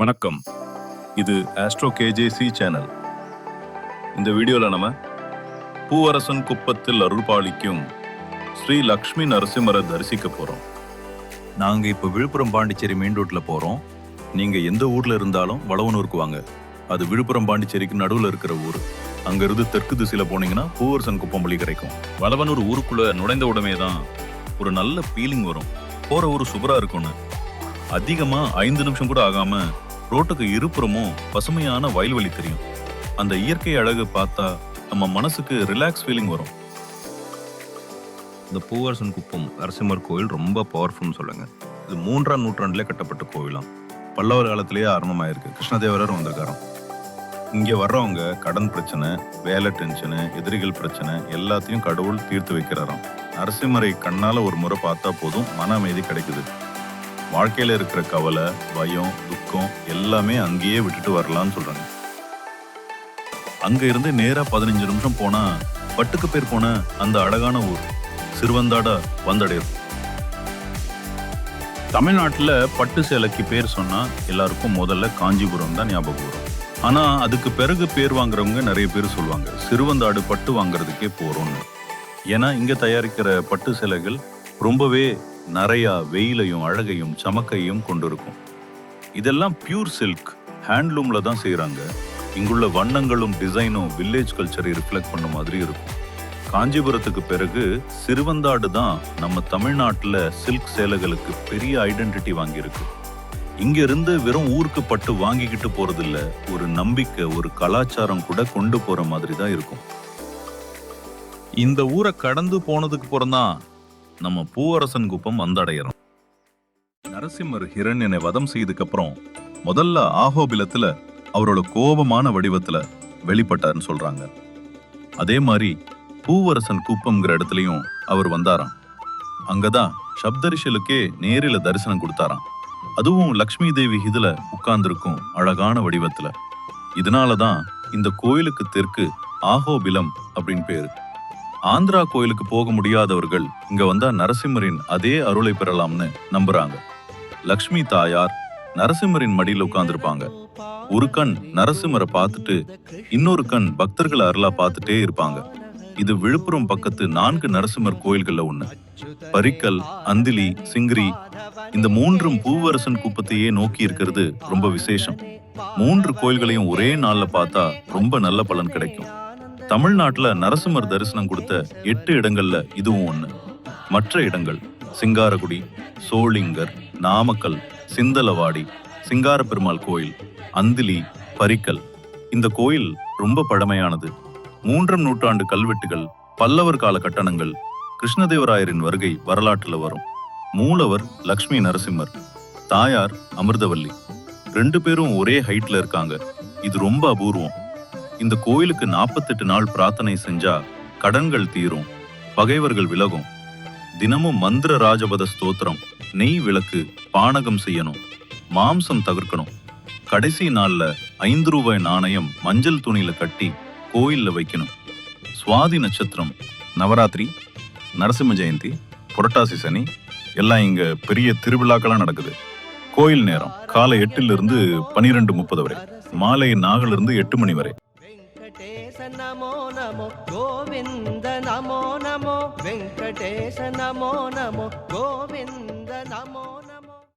வணக்கம். இது astro KJC channel இந்த வீடியோவில் நம்ம பூவரசன் குப்பத்தில் அருள்பாளிக்கும் ஸ்ரீ லக்ஷ்மி நரசிம்மரை தரிசிக்க போகிறோம் நாங்கள் இப்போ விழுப்புரம் பாண்டிச்சேரி மெயின் ரோட்டில் போகிறோம் நீங்கள் எந்த ஊரில் இருந்தாலும் வளவனூருக்கு வாங்க. அது விழுப்புரம் பாண்டிச்சேரிக்கு நடுவில் இருக்கிற ஊர். அங்கேருந்து தெற்கு திசையில் போனீங்கன்னா பூவரசன் குப்பம் வழி கிடைக்கும். வளவனூர் ஊருக்குள்ளே நுழைந்த உடனே தான் ஒரு நல்ல ஃபீலிங் வரும். போகிற ஊர் சூப்பராக இருக்கும்னு. அதிகமாக ஐந்து நிமிஷம் கூட ஆகாமல் ரோட்டுக்கு இருபுறமும் பசுமையான வயல்வெளி தெரியும். அந்த இயற்கை அழகு பார்த்தா நம்ம மனசுக்கு ரிலாக்ஸ் ஃபீலிங் வரும். இந்த பூவரசன் குப்பம் நரசிம்மர் கோயில் ரொம்ப பவர்ஃபுல்னு சொல்லுங்க. இது மூன்றாம் நூற்றாண்டுல கட்டப்பட்ட கோவிலாம். பல்லவர் காலத்திலேயே ஆரம்பமாயிருக்கு. கிருஷ்ணதேவரர் வந்திருக்காராம். இங்கே வர்றவங்க கடன் பிரச்சனை வேலை டென்ஷனு எதிரிகள் பிரச்சனை எல்லாத்தையும் கடவுள் தீர்த்து வைக்கிறாராம். நரசிம்மரை கண்ணால ஒரு முறை பார்த்தா போதும் மன அமைதி கிடைக்குது. வாழ்க்கையில இருக்கிற கவலை பயம் துக்கம் எல்லாமே அங்கேயே விட்டுட்டு வரலாம்னு சொல்றாங்க. அங்க இருந்து நேரா பதினஞ்சு நிமிஷம் போனா பட்டுக்கு பேர் போன அந்த அழகான ஊர் சிறுவந்தாடா வந்தடையும் தமிழ்நாட்டுல பட்டு சேலைக்கு பேர் சொன்னா எல்லாருக்கும் முதல்ல காஞ்சிபுரம் தான் ஞாபகம் வரும். ஆனா அதுக்கு பிறகு பேர் வாங்குறவங்க நிறைய பேர் சொல்லுவாங்க சிறுவந்தாடு பட்டு வாங்குறதுக்கே போறோம்னு. ஏன்னா இங்க தயாரிக்கிற பட்டு சேலைகள் ரொம்பவே நிறையா வெயிலையும் அழகையும் சமக்கையும் கொண்டிருக்கும். இதெல்லாம் பியூர் சில்க் ஹேண்ட்லூம்ல தான் செய்கிறாங்க இங்குள்ள வண்ணங்களும் டிசைனும் வில்லேஜ் கல்ச்சரை ரிஃப்ளெக்ட் பண்ண மாதிரி இருக்கும். காஞ்சிபுரத்துக்கு பிறகு சிறுவந்தாடு தான் நம்ம தமிழ்நாட்டுல சில்க் சேலைகளுக்கு பெரிய ஐடென்டிட்டி வாங்கியிருக்கு. இங்க இருந்து வெறும் ஊருக்கு பட்டு வாங்கிக்கிட்டு போறது இல்ல ஒரு நம்பிக்கை ஒரு கலாச்சாரம் கூட கொண்டு போற மாதிரி தான் இருக்கும். இந்த ஊரை கடந்து போனதுக்கு புறம்தான் நம்ம பூவரசன் குப்பம் வந்தடையிறோம். நரசிம்மர் ஹிரண்யனை வதம் செய்ததுக்கு அப்புறம் முதல்ல ஆஹோபிலத்துல அவரோட கோபமான வடிவத்துல வெளிப்பட்டார்னு சொல்றாங்க. அதே மாதிரி பூவரசன் குப்பம்ங்கிற இடத்துலயும் அவர் வந்தாராம். அங்கதான் சப்தரிஷலுக்கே நேரில தரிசனம் கொடுத்தாராம். அதுவும் லக்ஷ்மி தேவி இதுல உட்கார்ந்திருக்கும் அழகான வடிவத்துல. இதனாலதான் இந்த கோயிலுக்கு தெற்கு ஆஹோபிலம் அப்படின்னு பேரு. ஆந்திரா கோயிலுக்கு போக முடியாதவர்கள் இங்க வந்தா நரசிம்மரின் அதே அருளை பெறலாம்னு நம்புறாங்க. லக்ஷ்மி தாயார் நரசிம்மரின் மடியில் உட்கார்ந்துருப்பாங்க. ஒரு கண் நரசிம்மரை பார்த்துட்டு இன்னொரு கண் பக்தர்கள் அருளா பார்த்துட்டே இருப்பாங்க. இது விழுப்புரம் பக்கத்து நான்கு நரசிம்மர் கோயில்கள்ல ஒண்ணு. பரிக்கல் அந்திலி சிங்கிரி இந்த மூன்றும் பூவரசன் குப்பத்தையே நோக்கி இருக்கிறது ரொம்ப விசேஷம். மூன்று கோயில்களையும் ஒரே நாள்ல பார்த்தா ரொம்ப நல்ல பலன் கிடைக்கும். தமிழ்நாட்டுல நரசிம்மர் தரிசனம் கொடுத்த எட்டு இடங்கள்ல இதுவும் ஒன்று மற்ற இடங்கள் சிங்காரகுடி சோளிங்கர் நாமக்கல் சிந்தலவாடி சிங்கார பெருமாள் கோயில் அந்திலி பரிக்கல். இந்த கோயில் ரொம்ப பழமையானது. மூன்றாம் நூற்றாண்டு கல்வெட்டுகள் பல்லவர் கால கட்டணங்கள் கிருஷ்ணதேவராயரின் வருகை வரலாற்றுல வரும். மூலவர் லக்ஷ்மி நரசிம்மர் தாயார் அமிர்தவல்லி. ரெண்டு பேரும் ஒரே ஹைட்ல இருக்காங்க. இது ரொம்ப அபூர்வம். இந்த கோயிலுக்கு நாற்பத்தெட்டு நாள் பிரார்த்தனை செஞ்சா கடன்கள் தீரும் பகைவர்கள் விலகும். தினமும் மந்திர ராஜபத ஸ்தோத்திரம் நெய் விளக்கு பானகம் செய்யணும் மாம்சம் தவிர்க்கணும். கடைசி நாள்ல ஐந்து ரூபாய் நாணயம் மஞ்சள் துணியில கட்டி கோயில்ல வைக்கணும். சுவாதி நட்சத்திரம் நவராத்திரி நரசிம்ம ஜெயந்தி புரட்டாசி சனி எல்லாம் இங்க பெரிய திருவிழாக்களாக நடக்குது. கோயில் நேரம் காலை எட்டுல இருந்து பனிரெண்டு முப்பது வரை மாலை நாகுல இருந்து எட்டு மணி வரை. నమో నమో గోవింద నమో నమో వెంకటేశ నమో నమో గోవింద నమో